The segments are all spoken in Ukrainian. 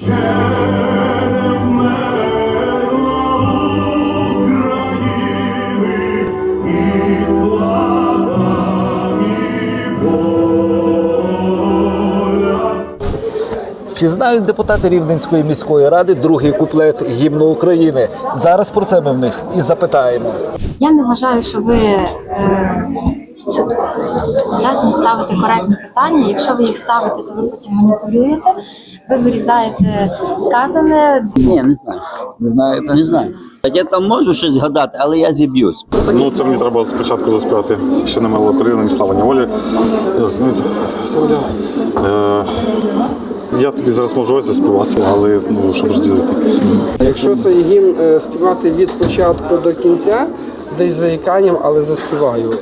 Чи знають депутати Рівненської міської ради другий куплет гімну України? Зараз про це ми в них і запитаємо. Я не вважаю, що ви е, здатні ставити коректні питання. Якщо ви їх ставите, то ви потім маніпулюєте. Ви вирізаєте сказане. Ні, не знаю. Не знаєте? Не знаю. Я там можу щось згадати, але я зіб'юсь. Ну, це мені треба спочатку заспівати. Ще не мило Україна, ні слава, ні волі. Е, Я тобі зараз можу ось заспівати, але ну, щоб розділити. Якщо цей гімн е, співати від початку до кінця, десь за заїканням, але заспіваю.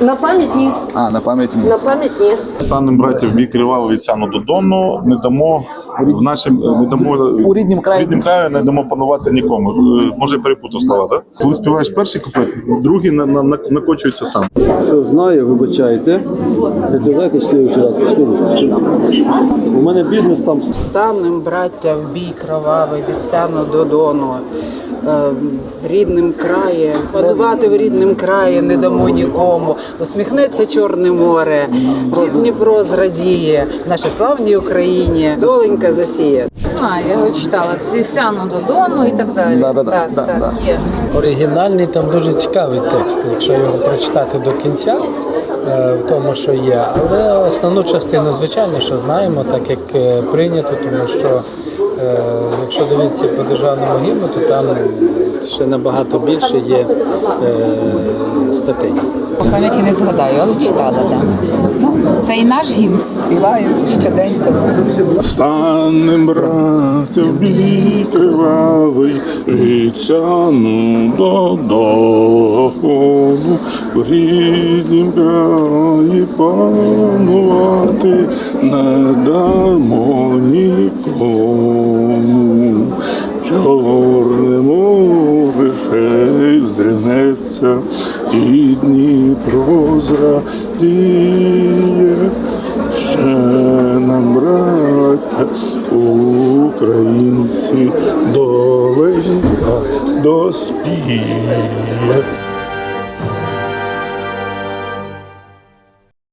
На пам'ять ні. А, на пам'ять ні. На пам'ять ні. Станем братів бій криваво від сяну до дону, не дамо в нашим не дамо У ріднім краї. ріднім краю не дамо панувати нікому. Е, Може перепутав слова, так? Коли співаєш перший куплет, другий на, на, на, накочується сам. Що знаю, вибачайте. Дайте слідчий раз. У мене бізнес там Станем, браття, в бій кровавий від сяну до дону. Е, Рідним краєм, панувати в рідним краї не дамо нікому. Усміхнеться Чорне море, Дніпро зрадіє, нашій славній Україні, доленька засіє. Знаю, я його читала. Цвіцяну до Дону і так далі. Да-да-да, так, да, так, да. є. Оригінальний там дуже цікавий текст, якщо його прочитати до кінця, е, в тому, що є. Але основну частину, звичайно, що знаємо, так як е, прийнято, тому що якщо дивитися по державному гімну, то там ще набагато більше є е, статей. По пам'яті не згадаю, але читала, так. Ну, це і наш гімн співаю щоденько. Станем братів бій кривавий, від сяну до дону, в ріднім краї панувати не дамо нікому. Чорне море ще й здригнеться, і Дніпро зрадіє. Ще нам, брата, українці, доленька доспіє.